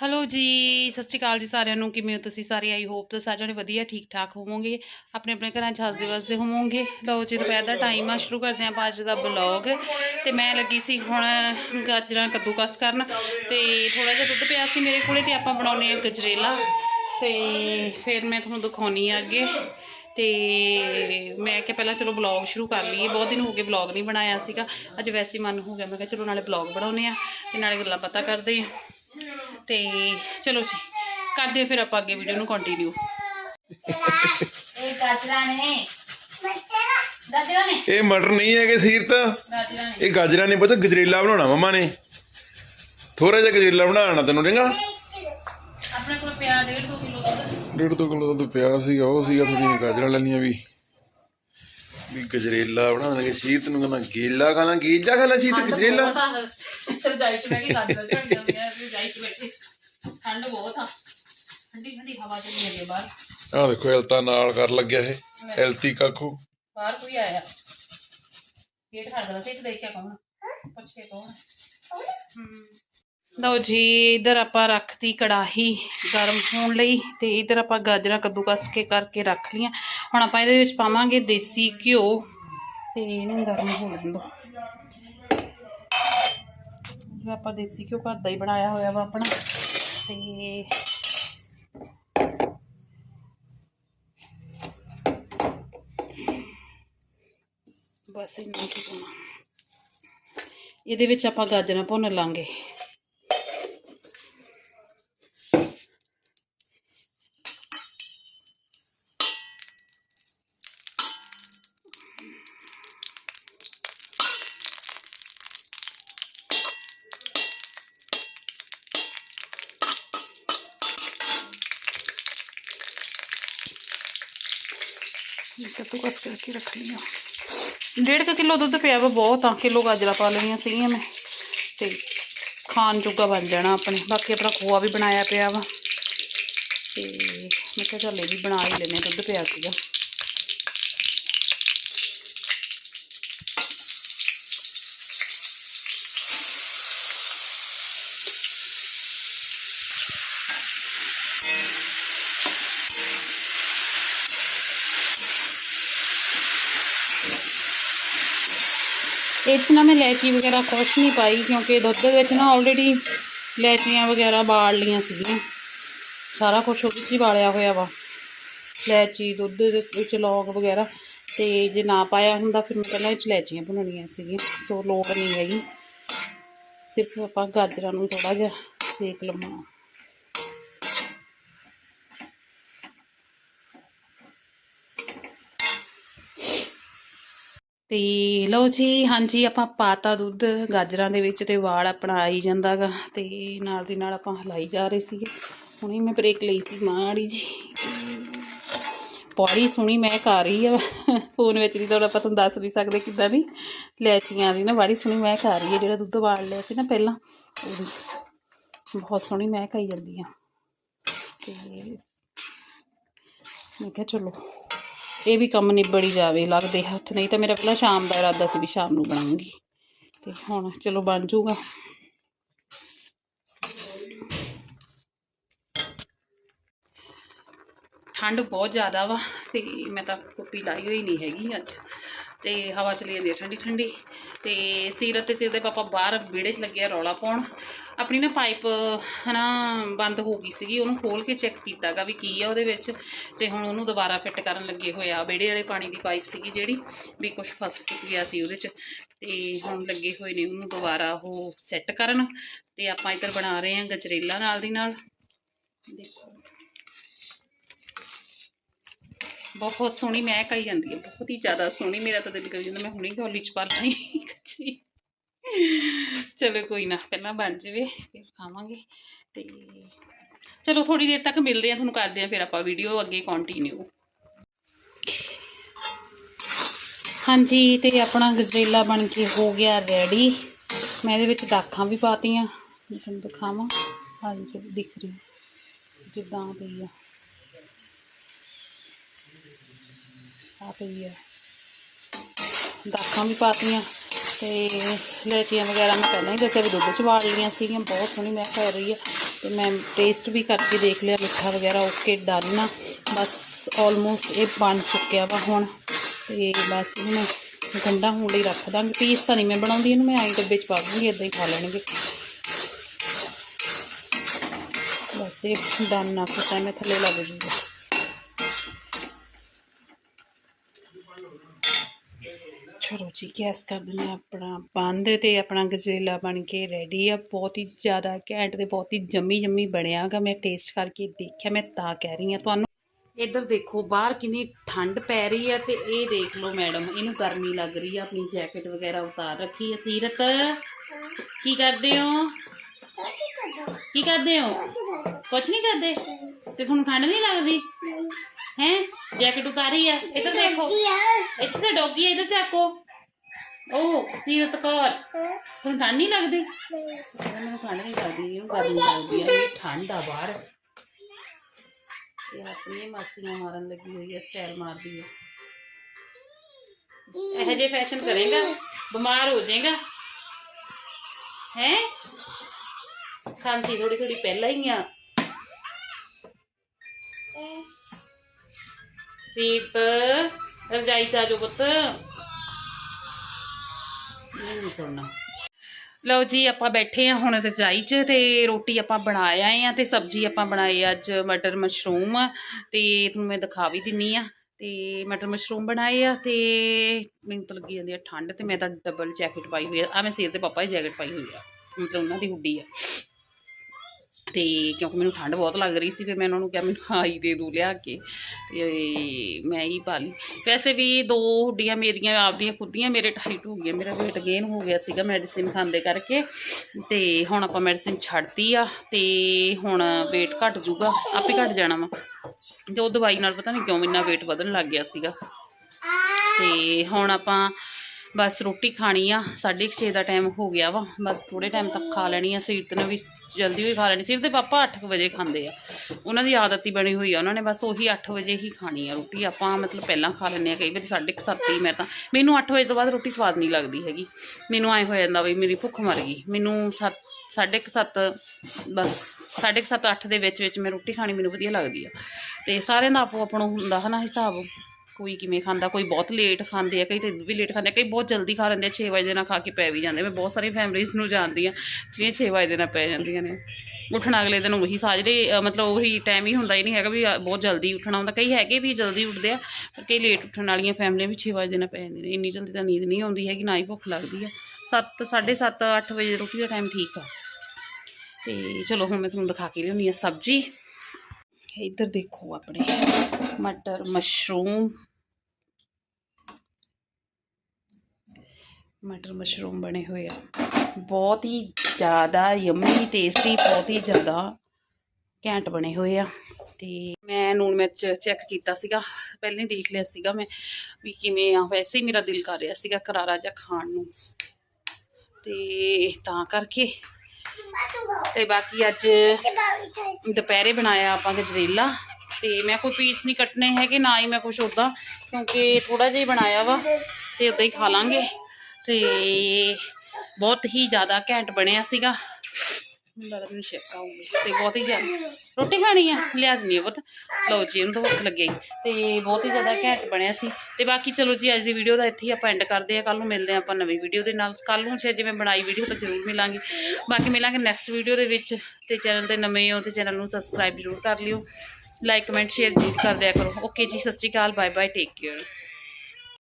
Hello ਜੀ, ਸਤਿ ਸ਼੍ਰੀ ਅਕਾਲ ਜੀ ਸਾਰਿਆਂ ਨੂੰ, ਕਿਵੇਂ ਹੋ ਤੁਸੀਂ ਸਾਰੇ? ਆਈ ਹੋਪ ਤੁਸੀਂ ਸਾਰੇ ਜਣੇ ਵਧੀਆ ਠੀਕ ਠਾਕ ਹੋਵੋਗੇ, ਆਪਣੇ ਆਪਣੇ ਘਰਾਂ 'ਚ ਹੱਸਦੇ ਵਸਦੇ ਹੋਵੋਗੇ। ਲਓ ਜੀ, ਦੁਪਹਿਰ ਦਾ ਟਾਈਮ ਆ, ਸ਼ੁਰੂ ਕਰਦੇ ਆਪਾਂ ਅੱਜ ਦਾ ਬਲੌਗ ਤੇ ਮੈਂ ਲੱਗੀ ਸੀ ਹੁਣ ਗਾਜਰਾਂ ਕੱਦੂਕਸ ਕਰਨ ਤੇ ਥੋੜਾ ਜਿਹਾ ਦੁੱਧ ਪਿਆ ਸੀ ਮੇਰੇ ਕੋਲੇ ਤੇ ਆਪਾਂ ਬਣਾਉਨੇ ਆ ਗਜਰੇਲਾ। ਤੇ ਫਿਰ ਮੈਂ ਤੁਹਾਨੂੰ ਦਿਖਾਉਣੀ ਆ ਅੱਗੇ। ਤੇ ਮੈਂ ਕਿਹਾ ਪਹਿਲਾਂ ਚਲੋ ਬਲੌਗ ਸ਼ੁਰੂ ਕਰ ਲਈਏ, ਬਹੁਤ ਦਿਨ ਹੋ ਗਏ ਬਲੌਗ ਨਹੀਂ ਬਣਾਇਆ ਸੀਗਾ। ਅੱਜ ਵੈਸੇ ਮਨ ਹੋ ਗਿਆ, ਮੈਂ ਕਿਹਾ ਚਲੋ ਨਾਲੇ ਬਲੌਗ ਬਣਾਉਨੇ ਆ ਤੇ ਨਾਲੇ ਗੱਲਾਂ ਪਤਾ ਕਰਦੇ ਆ ਤੇ ਚਲੋ ਜੀ ਕਰਦੇ ਫਿਰ ਆਪਾਂ ਅੱਗੇ ਵੀਡੀਓ ਨੂੰ ਕੰਟੀਨਿਊ ਇਹ ਗਾਜਰਾਂ ਨੇ। ਗਾਜਰਾਂ ਨੇ। ਇਹ ਮਟਰ ਨਹੀਂ ਹੈਗੇ ਸੀਰਤ। ਗਾਜਰਾਂ ਨੇ। ਇਹ ਗਾਜਰਾਂ ਨੇ ਪਤਾ ਗਜਰੇਲਾ ਬਣਾਉਣਾ ਮਮਾ ਨੇ। ਥੋੜਾ ਜਿਹਾ ਗਜਰੇਲਾ ਬਣਾਉਣਾ ਤੈਨੂੰ ਚੰਗਾ? ਆਪਣੇ ਕੋਲ ਪਿਆ 1.5 ਕਿਲੋ ਦੁੱਧ। ਡੇਢ ਤੋਂ ਕਿਲੋ ਦੁੱਧ ਪਿਆ ਸੀਗਾ ਉਹ ਸੀਗਾ ਥੋੜੀਆਂ ਗਾਜਰਾਂ ਲੈਣੀਆਂ ਵੀ। ਵੀ ਗਜਰੇਲਾ ਬਣਾਉਣਗੇ ਸੀਰਤ ਨੂੰ ਕਹਿੰਦਾ ਗੇਲਾ ਖਾਣਾ ਗੀਜਾ ਖਾਣਾ ਸੀਰਤ ਗਜਰੇਲਾ? ਰਜਾਈ ਚ ਬਹਿ ਕੇ ਗਾਜਰਾਂ ਝੜ ਜਾਂਦੀਆਂ ਰਜਾਈ ਚ ਬੈਠੇ ਠੰਡ ਬਹੁਤ ਆ। ਠੰਡੀ ਠੰਡੀ ਹਵਾ ਚੱਲੀ ਜਾਂਦੀ ਹੈ ਬਾਹਰ। ਆਹ ਦੇਖੋ ਐਲਤਾ ਨਾਲ ਕਰ ਲੱਗਿਆ ਇਹ ਐਲਤੀ ਕਾਖੂ ਬਾਹਰ ਕੋਈ ਆਇਆ। ਗੇਟ ਖੜਦਾ ਸੀ ਤੇ ਦੇਖ ਕੇ ਕੌਣ ਪੁੱਛ ਕੇ ਕੌਣ ਲਓ ਜੀ, ਇਧਰ ਆਪਾਂ ਰੱਖਤੀ ਕੜਾਹੀ ਗਰਮ ਹੋਣ ਲਈ ਤੇ ਇਧਰ ਆਪਾਂ ਗਾਜਰਾਂ ਕੱਦੂਕਸ ਕੇ ਕਰਕੇ ਰੱਖ ਲੀਆਂ ਹੁਣ ਆਪਾਂ ਇਹਦੇ ਵਿੱਚ ਪਾਵਾਂਗੇ ਦੇਸੀ ਘਿਓ ਤੇ ਇਹਨੂੰ ਗਰਮ ਹੋ ਲੈਣ ਦੋ। ਇਹ ਆਪਾਂ ਦੇਸੀ ਘਿਓ ਘਰ ਦਾ ਹੀ ਬਣਾਇਆ ਹੋਇਆ ਵਾ ਆਪਣਾ। ਤੇ ਬਸ ਇੰਨਾ ਕੀ ਪਾਉਣਾ। ਇਹਦੇ ਵਿੱਚ ਆਪਾਂ ਗਾਜਰਾਂ ਭੁੰਨ ਲਾਂਗੇ। ਕੱਦੂ ਕਸ ਕਰਕੇ ਰੱਖ ਲਿਆ ਡੇਢ ਕੁ ਕਿਲੋ ਦੁੱਧ ਪਿਆ ਵਾ ਬਹੁਤ ਆ, ਕਿਲੋ ਗਾਜਰਾਂ ਪਾ ਲਈਆਂ ਸੀਗੀਆਂ ਮੈਂ। ਤੇ ਖਾਣ ਜੋਗਾ ਬਣ ਜਾਣਾ ਆਪਣੇ। ਬਾਕੀ ਆਪਣਾ ਖੋਆ ਵੀ ਬਣਾਇਆ ਪਿਆ ਵਾ। ਤੇ ਮੈਂ ਕਿਹਾ ਚੱਲ ਇਹ ਵੀ ਬਣਾ ਹੀ ਲੈਨੇ ਦੁੱਧ ਪਿਆ ਸੀਗਾ। ਇਹ 'ਚ ਨਾ ਮੈਂ ਇਲਾਇਚੀ ਵਗੈਰਾ ਕੁਛ ਨਹੀਂ ਪਾਈ ਕਿਉਂਕਿ ਦੁੱਧ ਦੇ ਵਿੱਚ ਨਾ ਆਲਰੇਡੀ ਇਲਾਇਚੀਆਂ ਵਗੈਰਾ ਬਾਲ ਲੀਆਂ ਸੀਗੀਆਂ। ਸਾਰਾ ਕੁਝ ਉਹਦੇ 'ਚ ਹੀ ਬਾਲਿਆ ਹੋਇਆ ਵਾ। ਇਲਾਇਚੀ ਦੁੱਧ ਦੇ ਵਿੱਚ ਲੌਂਗ ਵਗੈਰਾ। ਤੇ ਜੇ ਨਾ ਪਾਇਆ ਹੁੰਦਾ ਫਿਰ ਮੈਂ ਪਹਿਲਾਂ ਇਹ 'ਚ ਇਲਾਇਚੀਆਂ ਭੁੰਨਣੀਆਂ ਸੀਗੀਆਂ। ਸੋ ਲੋੜ ਨਹੀਂ ਹੈਗੀ। ਸਿਰਫ ਆਪਾਂ ਗਾਜਰਾਂ ਨੂੰ ਥੋੜਾ ਜਿਹਾ ਸੇਕ ਲਵਾਉਣਾ ਤੇ ਲਓ ਜੀ, ਹਾਂਜੀ, ਆਪਾਂ ਪਾਤਾ ਦੁੱਧ ਗਾਜਰਾਂ ਦੇ ਵਿੱਚ ਤੇ ਵਾਲ ਆਪਣਾ ਆਈ ਜਾਂਦਾਗਾ ਤੇ ਨਾਲ ਦੀ ਨਾਲ ਆਪਾਂ ਹਲਾਈ ਜਾ ਰਹੇ ਸੀਗੇ। ਹੁਣੇ ਮੈਂ ਬ੍ਰੇਕ ਲਈ ਸੀ ਮਾੜੀ ਜੀ। ਬੜੀ ਸੋਹਣੀ ਮਹਿਕ ਆ ਰਹੀ ਆ। ਫੋਨ ਵਿੱਚ ਵੀ ਤਾਂ ਆਪਾਂ ਤੁਹਾਨੂੰ ਦੱਸ ਨਹੀਂ ਸਕਦੇ ਕਿੱਦਾਂ ਦੀ ਲੈਚੀਆਂ ਦੀ ਨਾ ਬੜੀ ਸੋਹਣੀ ਮਹਿਕ ਆ ਰਹੀ ਹੈ ਜਿਹੜਾ ਦੁੱਧ ਵਾਲ ਲਿਆ ਸੀ ਨਾ ਪਹਿਲਾਂ। ਉਹਦੀ ਬਹੁਤ ਸੋਹਣੀ ਮਹਿਕ ਆਈ ਜਾਂਦੀ ਆ। ਤੇ ਮੈਂ ਕਿਹਾ ਚਲੋ ਇਹ ਵੀ ਕੰਮ ਨਿਬੜੀ ਜਾਵੇ, ਲੱਗਦੇ ਹੱਥ, ਨਹੀਂ ਤਾਂ ਮੇਰਾ ਪਹਿਲਾਂ ਸ਼ਾਮ ਦਾ ਇਰਾਦਾ ਸੀ ਵੀ ਸ਼ਾਮ ਨੂੰ ਬਣਾਉਂਗੀ। ਤੇ ਹੁਣ ਚਲੋ ਬਣ ਜਾਊਗਾ ਠੰਡ ਬਹੁਤ ਜ਼ਿਆਦਾ ਵਾ ਤੇ ਮੈਂ ਤਾਂ ਟੋਪੀ ਲਾਈ ਹੋਈ ਨਹੀਂ ਹੈਗੀ ਅੱਜ। ਤੇ ਹਵਾ ਚਲੀ ਜਾਂਦੀ ਹੈ ਠੰਡੀ ਠੰਡੀ ਤੇ ਸੀਰਤ ਤੇ ਸਿਰ ਦੇ ਪਾਪਾ ਬਾਹਰ ਵਿਹੜੇ 'ਚ ਲੱਗਿਆ ਰੌਲਾ ਪਾਉਣ। ਆਪਣੀ ਨਾ ਪਾਈਪ, ਹਨਾ, ਬੰਦ ਹੋ ਗਈ ਸੀਗੀ। ਉਹਨੂੰ ਖੋਲ ਕੇ ਚੈੱਕ ਕੀਤਾਗਾ ਵੀ ਕੀ ਆ ਉਹਦੇ ਵਿੱਚ। ਤੇ ਹੁਣ ਉਹਨੂੰ ਦੁਬਾਰਾ ਫਿੱਟ ਕਰਨ ਲੱਗੇ ਹੋਏ ਆ। ਵਿਹੜੇ ਵਾਲੇ ਪਾਣੀ ਦੀ ਪਾਈਪ ਸੀਗੀ ਜਿਹੜੀ ਵੀ ਕੁਝ ਫਸ ਫੁੱਟ ਗਿਆ ਸੀ ਉਹਦੇ 'ਚ। ਤੇ ਹੁਣ ਲੱਗੇ ਹੋਏ ਨੇ ਉਹਨੂੰ ਦੁਬਾਰਾ ਉਹ ਸੈੱਟ ਕਰਨ। ਤੇ ਆਪਾਂ ਇੱਧਰ ਬਣਾ ਰਹੇ ਹਾਂ ਗਜਰੇਲਾ ਨਾਲ ਦੀ ਨਾਲ। ਦੇਖੋ। ਬਹੁਤ ਸੋਹਣੀ ਮਹਿਕ ਆਈ ਜਾਂਦੀ ਹੈ, ਬਹੁਤ ਹੀ ਜ਼ਿਆਦਾ ਸੋਹਣੀ, ਮੇਰਾ ਤਾਂ ਦਿਲ ਕਰੀ ਜਾਂਦਾ ਮੈਂ ਹੁਣੇ ਗੋਲੀ ਚ ਪਾ ਲਈ ਕੱਚੀ। ਚਲੋ ਕੋਈ ਨਾ, ਪਹਿਲਾਂ ਬਣ ਜਵੇ, ਫਿਰ ਖਾਵਾਂਗੇ ਤੇ ਚਲੋ ਥੋੜੀ ਦੇਰ ਤੱਕ ਮਿਲਦੇ ਆ ਤੁਹਾਨੂੰ ਕਰਦੇ ਆ ਫਿਰ ਆਪਾਂ ਵੀਡੀਓ ਅੱਗੇ ਕੰਟੀਨਿਊ ਹਾਂਜੀ, ਤੇ ਆਪਣਾ ਗਜਰੇਲਾ ਬਣ ਕੇ ਹੋ ਗਿਆ ਰੈਡੀ ਮੈਂ ਇਹਦੇ ਵਿੱਚ ਦਾਖਾਂ ਵੀ ਪਾਤੀਆਂ ਤੁਹਾਨੂੰ ਦਿਖਾਵਾਂ। ਹਾਂਜੀ ਦਿਖ ਰਹੀ ਜਿੱਦਾਂ ਪਈ ਆ। ਆ ਪਈ ਆ ਦਾਖਾਂ ਵੀ ਪਾਤੀਆਂ ਤੇ ਲੈਚੀਆਂ ਵਗੈਰਾ ਮੈਂ ਪਹਿਲਾਂ ਹੀ ਦੱਸਿਆ ਵੀ ਦੁੱਧ ਚ ਵਾਲ ਲਈਆਂ ਸੀਗੀਆਂ, ਬਹੁਤ ਸੋਹਣੀ ਮਹਿਕ ਕਰ ਰਹੀ ਆ ਤੇ ਮੈਂ ਟੇਸਟ ਵੀ ਕਰਕੇ ਦੇਖ ਲਿਆ, ਮਿੱਠਾ ਵਗੈਰਾ ਓਕੇ ਡਨ ਆ ਬਸ ਆਲਮੋਸਟ ਇਹ ਬਣ ਚੁੱਕਿਆ ਵਾ ਹੁਣ ਤੇ ਬਸ ਇਹਨੂੰ ਮੈਂ ਠੰਡਾ ਹੋਣ ਲਈ ਰੱਖ ਦਾਂਗੀ। ਪੀਸ ਤਾਂ ਨਹੀਂ ਮੈਂ ਬਣਾਉਂਦੀ, ਇਹਨੂੰ ਮੈਂ ਐਂ ਡੱਬੇ ਚ ਪਾ ਦੂੰਗੀ ਇਦਾਂ ਹੀ ਖਾ ਲੈਣਗੇ। ਬਸ ਇਹ ਡਨ ਨਾ ਕੁਛ ਐਵੇਂ ਥੱਲੇ ਲੱਗ ਜੂਗਾ। ਚਲੋ ਜੀ ਗੈਸ ਕਰ ਦਿੰਦੇ ਹਾਂ ਆਪਣਾ ਬੰਦ ਤੇ ਆਪਣਾ ਗਜਰੇਲਾ ਬਣ ਕੇ ਰੈਡੀ ਆ, ਬਹੁਤ ਹੀ ਜ਼ਿਆਦਾ ਘੈਂਟ ਤੇ ਬਹੁਤ ਹੀ ਜੰਮੀ ਜੰਮੀ ਬਣਿਆਗਾ ਮੈਂ ਟੇਸਟ ਕਰਕੇ ਦੇਖਿਆ, ਮੈਂ ਤਾਂ ਕਹਿ ਰਹੀ ਹਾਂ। ਤੁਹਾਨੂੰ ਇੱਧਰ ਦੇਖੋ, ਬਾਹਰ ਕਿੰਨੀ ਠੰਡ ਪੈ ਰਹੀ ਆ ਤੇ ਇਹ ਦੇਖ ਲਓ ਮੈਡਮ, ਇਹਨੂੰ ਗਰਮੀ ਲੱਗ ਰਹੀ ਆ। ਆਪਣੀ ਜੈਕਟ ਵਗੈਰਾ ਉਤਾਰ ਰੱਖੀ ਹੈ ਸੀਰਤ। ਕੀ ਕਰਦੇ ਹੋ? ਕੀ ਕਰਦੇ ਹੋ? ਕੁਝ ਨਹੀਂ ਕਰਦੇ? ਤੇ ਤੁਹਾਨੂੰ ਠੰਡ ਨਹੀਂ ਲੱਗਦੀ? ਹੈ ਜੈਕਟ ਉਤਾਰੀ ਆ ਇੱਧਰ ਦੇਖੋ ਇੱਥੇ ਤਾਂ ਡੋਗੀ ਆ ਇੱਧਰ ਚੱਕੋ ਉਹ ਸੀਰਤ ਕੌਰ ਤੁਹਾਨੂੰ ਠੰਡ ਨਹੀਂ ਲੱਗਦੀ ਮੈਨੂੰ ਠੰਡ ਨਹੀਂ ਲੱਗਦੀ ਇਹਨੂੰ ਗਰਮੀ ਲੱਗਦੀ ਆ ਇਹ ਠੰਡ ਆ ਬਾਹਰ ਇਹ ਆਪਣੀ ਮਸਤੀਆਂ ਮਾਰਨ ਲੱਗੀ ਹੋਈ ਹੈ ਸਟਾਈਲ ਮਾਰਦੀ ਹੈ ਇਹੋ ਜਿਹੇ ਫੈਸ਼ਨ ਕਰੇਗਾ ਬਿਮਾਰ ਹੋ ਜਾਏਗਾ ਹੈ ਖਾਂਸੀ ਥੋੜੀ ਥੋੜੀ ਪਹਿਲਾਂ ਹੀ ਆ ਸੀਪ, ਰਜਾਈ ਚਾ ਜੋ ਪੁੱਤ ਨਹੀਂ ਸੁਣਨਾ। ਲਓ ਜੀ, ਆਪਾਂ ਬੈਠੇ ਆ ਹੁਣ ਰਜਾਈ 'ਚ ਤੇ ਰੋਟੀ ਆਪਾਂ ਬਣਾ ਆਏ ਆ ਤੇ ਸਬਜ਼ੀ ਆਪਾਂ ਬਣਾਈ ਅੱਜ ਮਟਰ ਮਸ਼ਰੂਮ ਤੇ ਤੁਹਾਨੂੰ ਮੈਂ ਦਿਖਾ ਵੀ ਦਿੰਨੀ ਆ ਤੇ ਮਟਰ ਮਸ਼ਰੂਮ ਬਣਾਏ ਆ ਤੇ ਮੈਨੂੰ ਤਾਂ ਲੱਗੀ ਜਾਂਦੀ ਆ ਠੰਡ ਤੇ ਮੈਂ ਤਾਂ ਡਬਲ ਜੈਕਟ ਪਾਈ ਹੋਈ ਆ। ਆ ਮੈਂ ਸਿਰ ਤੇ ਪਾਪਾ ਦੀ ਜੈਕਟ ਪਾਈ ਹੋਈ ਆ। ਮਤਲਬ ਉਹਨਾਂ ਦੀ ਹੁੱਡੀ ਆ। ਤੇ ਕਿਉਂਕਿ ਮੈਨੂੰ ਠੰਡ ਬਹੁਤ ਲੱਗ ਰਹੀ ਸੀ, ਫਿਰ ਮੈਂ ਉਹਨਾਂ ਨੂੰ ਕਿਹਾ ਮੈਨੂੰ ਆਈ ਦੇ ਦੂ ਲਿਆ ਕੇ ਤੇ ਮੈਂ ਹੀ ਪਾ ਲਈ। ਵੈਸੇ ਵੀ ਦੋ ਹੁੱਡੀਆਂ ਮੇਰੀਆਂ ਆਪਦੀਆਂ ਖੁੱਦੀਆਂ ਮੇਰੇ ਟਾਈਟ ਹੋ ਗਈਆਂ ਮੇਰਾ weight gain ਹੋ ਗਿਆ ਸੀਗਾ ਮੈਡੀਸਿਨ ਖਾਂਦੇ ਕਰਕੇ ਤੇ ਹੁਣ ਆਪਾਂ ਮੈਡੀਸਿਨ ਛੱਡਤੀ ਆ ਤੇ ਹੁਣ weight ਘਟ ਜੂਗਾ ਆਪੇ ਘਟ ਜਾਣਾ ਵਾ। ਜੋ ਦਵਾਈ ਨਾਲ ਪਤਾ ਨਹੀਂ ਕਿਉਂ ਇੰਨਾ weight ਵਧਣ ਲੱਗ ਗਿਆ ਸੀਗਾ। ਤੇ ਹੁਣ ਆਪਾਂ ਬਸ ਰੋਟੀ ਖਾਣੀ ਆ 6:30 ਦਾ ਟਾਈਮ ਹੋ ਗਿਆ ਵਾ, ਬਸ ਥੋੜੇ ਟਾਈਮ ਤੱਕ ਖਾ ਲੈਣੀ ਆ ਸੀਰਤ ਨੇ ਵੀ ਜਲਦੀ ਹੋਈ ਖਾ ਲੈਣੀ ਸੀਰਤ ਦੇ ਪਾਪਾ 8 ਵਜੇ ਖਾਂਦੇ ਆ, ਉਹਨਾਂ ਦੀ ਆਦਤ ਹੀ ਬਣੀ ਹੋਈ ਆ, ਉਹਨਾਂ ਨੇ ਬਸ ਉਹੀ 8 ਵਜੇ ਹੀ ਖਾਣੀ ਆ ਰੋਟੀ, ਆਪਾਂ ਮਤਲਬ ਪਹਿਲਾਂ ਖਾ ਲੈਂਦੇ ਆ, ਕਈ ਵਾਰੀ 7:30 ਹੀ, ਮੈਂ ਤਾਂ, ਮੈਨੂੰ 8 ਵਜੇ ਤੋਂ ਬਾਅਦ ਰੋਟੀ ਸਵਾਦ ਨਹੀਂ ਲੱਗਦੀ ਹੈਗੀ, ਮੈਨੂੰ ਐ ਹੋ ਜਾਂਦਾ ਵੀ ਮੇਰੀ ਭੁੱਖ ਮਰ ਗਈ, ਮੈਨੂੰ 7 7:30 ਬਸ 7:30 8 ਦੇ ਵਿੱਚ ਵਿੱਚ ਮੈਂ ਰੋਟੀ ਖਾਣੀ ਮੈਨੂੰ ਵਧੀਆ ਲੱਗਦੀ ਆ, ਤੇ ਸਾਰਿਆਂ ਦਾ ਆਪੋ ਆਪਣਾ ਹੁੰਦਾ ਹਨਾ ਹਿਸਾਬ। ਕੋਈ ਕਿਵੇਂ ਖਾਂਦਾ, ਕੋਈ ਬਹੁਤ ਲੇਟ ਖਾਂਦੇ ਆ, ਕਈ ਤੇ ਵੀ ਲੇਟ ਖਾਂਦੇ ਆ, ਕਈ ਬਹੁਤ ਜਲਦੀ ਖਾ ਲੈਂਦੇ ਆ 6 ਵਜੇ ਨਾਲ ਖਾ ਕੇ ਪੈ ਵੀ ਜਾਂਦੇ ਮੈਂ ਬਹੁਤ ਸਾਰੀ ਫੈਮਲੀਜ਼ ਨੂੰ ਜਾਣਦੀ ਆ ਜਿਹੜੀਆਂ 6 ਵਜੇ ਨਾਲ ਪੈ ਜਾਂਦੀਆਂ ਨੇ। ਉੱਠਣਾ ਅਗਲੇ ਦਿਨ ਉਹੀ ਸਾਜਰੇ ਮਤਲਬ ਉਹੀ ਟਾਈਮ ਹੀ ਹੁੰਦਾ ਹੀ ਨਹੀਂ ਹੈਗਾ ਵੀ ਬਹੁਤ ਜਲਦੀ ਉੱਠਣਾ ਹੁੰਦਾ। ਕਈ ਹੈਗੇ ਵੀ ਜਲਦੀ ਉੱਠਦੇ ਆ, ਪਰ ਕਈ ਲੇਟ ਉੱਠਣ ਵਾਲੀਆਂ ਫੈਮਲੀਆਂ ਵੀ 6 ਵਜੇ ਨਾਲ ਪੈ ਜਾਂਦੀਆਂ ਨੇ। ਇੰਨੀ ਜਲਦੀ ਤਾਂ ਨੀਂਦ ਨਹੀਂ ਆਉਂਦੀ ਹੈਗੀ, ਨਾ ਹੀ ਭੁੱਖ ਲੱਗਦੀ ਆ। 7 7:30 8 ਵਜੇ ਰੋਟੀ ਦਾ ਟਾਈਮ ਠੀਕ ਆ। ਤੇ ਚਲੋ ਹੁਣ ਮੈਂ ਤੁਹਾਨੂੰ ਦਿਖਾ ਕੇ ਲਿਆਉਂਦੀ ਆ ਸਬਜ਼ੀ। ਇੱਧਰ ਦੇਖੋ ਆਪਣੇ ਮਟਰ, ਮਸ਼ਰੂਮ ਮਟਰ ਮਸ਼ਰੂਮ ਬਣੇ ਹੋਏ ਆ। ਬਹੁਤ ਹੀ ਜ਼ਿਆਦਾ ਯੰਮੀ ਟੇਸਟੀ ਬਹੁਤ ਹੀ ਜ਼ਿਆਦਾ ਘੈਂਟ ਬਣੇ ਹੋਏ ਆ। ਤੇ ਮੈਂ ਨੂਣ ਮਿਰਚ ਚੈੱਕ ਕੀਤਾ ਸੀਗਾ। ਪਹਿਲਾਂ ਹੀ ਦੇਖ ਲਿਆ ਸੀਗਾ ਮੈਂ ਵੀ ਕਿਵੇਂ ਆ। ਵੈਸੇ ਹੀ ਮੇਰਾ ਦਿਲ ਕਰ ਰਿਹਾ ਸੀਗਾ ਕਰਾਰਾ ਜਿਹਾ ਖਾਣ ਨੂੰ। ਤੇ ਤਾਂ ਕਰਕੇ ਤੇ ਬਾਕੀ ਅੱਜ ਦੁਪਹਿਰੇ ਬਣਾਇਆ ਆਪਾਂ ਗਜਰੇਲਾ। ਤੇ ਮੈਂ ਕੋਈ ਪੀਸ ਨਹੀਂ ਕੱਟਨੇ ਹੈਗੇ, ਨਾ ਹੀ ਮੈਂ ਕੁਛ ਉਦਾਂ ਕਿਉਂਕਿ ਥੋੜਾ ਜਿਹਾ ਹੀ ਬਣਾਇਆ ਵਾ ਤੇ ਉਦਾਂ ਹੀ ਖਾ ਲਾਂਗੇ। ਤੇ ਬਹੁਤ ਹੀ ਜ਼ਿਆਦਾ ਘੈਂਟ ਬਣਿਆ ਸੀਗਾ। ਮੈਨੂੰ ਲੱਗਦਾ ਮੈਨੂੰ ਸ਼ੱਕ ਆਊਗੀ। ਤੇ ਬਹੁਤ ਹੀ ਜ਼ਿਆਦਾ ਰੋਟੀ ਖਾਣੀ ਆ? ਲਿਆ ਦਿੰਦੀ ਆ ਬਹੁਤ ਲਓ ਜੀ ਇਹਨੂੰ ਤਾਂ ਭੁੱਖ ਲੱਗੀ ਤੇ ਬਹੁਤ ਹੀ ਜ਼ਿਆਦਾ ਘੈਂਟ ਬਣਿਆ ਸੀ। ਤੇ ਬਾਕੀ ਚਲੋ ਜੀ, ਅੱਜ ਦੀ ਵੀਡੀਓ ਦਾ ਇੱਥੇ ਹੀ ਆਪਾਂ ਐਂਡ ਕਰਦੇ ਆ। ਕੱਲ ਨੂੰ ਮਿਲਦੇ ਆ ਆਪਾਂ ਨਵੀਂ ਵੀਡੀਓ ਦੇ ਨਾਲ। ਕੱਲ ਨੂੰ ਜੇ ਜਿਵੇਂ ਬਣਾਈ ਵੀਡੀਓ ਤਾਂ ਜ਼ਰੂਰ ਮਿਲਾਂਗੇ। ਬਾਕੀ ਮਿਲਾਂਗੇ ਨੈਕਸਟ ਵੀਡੀਓ ਦੇ ਵਿੱਚ। ਤੇ ਚੈਨਲ ਤੇ ਨਵੇਂ ਹੋ ਤੇ ਚੈਨਲ ਨੂੰ ਸਬਸਕ੍ਰਾਈਬ ਜ਼ਰੂਰ ਕਰ ਲਿਓ। ਲਾਈਕ ਕਮੈਂਟ ਸ਼ੇਅਰ ਜ਼ਰੂਰ ਕਰ ਦਿਆ ਕਰੋ। ਓਕੇ ਜੀ, ਸਤਿ ਸ਼੍ਰੀ ਅਕਾਲ। Bye bye take care